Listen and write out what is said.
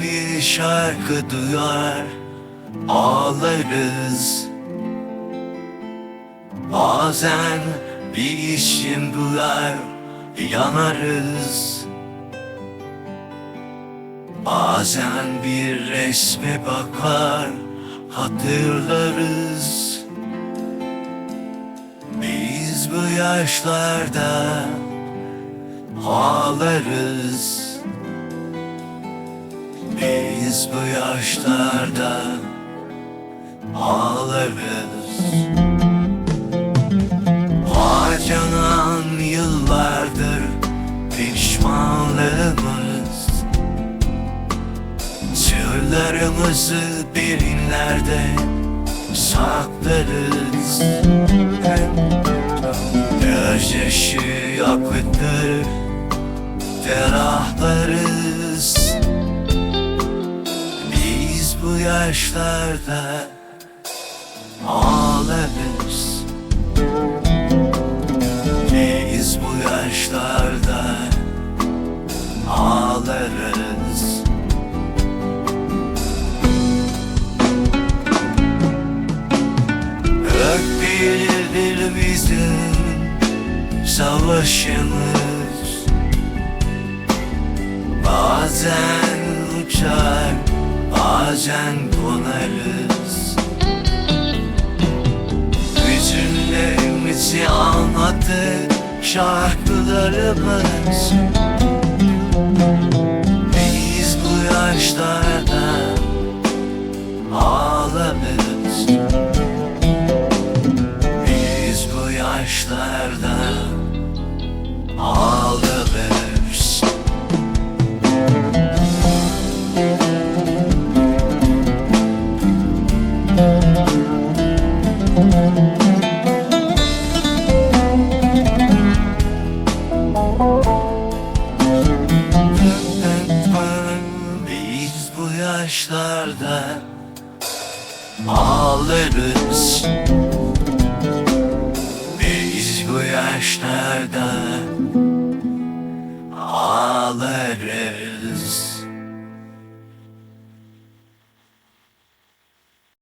bir şarkı duyar Ağlarız. Bazen bir işim duyar Yanarız. Bazen bir resme bakar Hatırlarız. Biz bu yaşlarda Ağlarız Biz bu yaşlarda Ağlarız. Harcanan yıllardır Pişmanlığımız. Sırlarımızı derinlerde saklarız. Gözyaşı yakıttır Ferahlarız yaşlarda ağlarız. Biz bu yaşlarda? Ağlarız. Ök biridir bizim savaşımız. Bazen bazen bunalız Hüzünlerimizi anlattı şarkılarımız. Biz bu yaşlarda ağlarız. Biz bu yaşlarda taşlardan Ağlarız. Biz bu yaşlarda Ağlarız.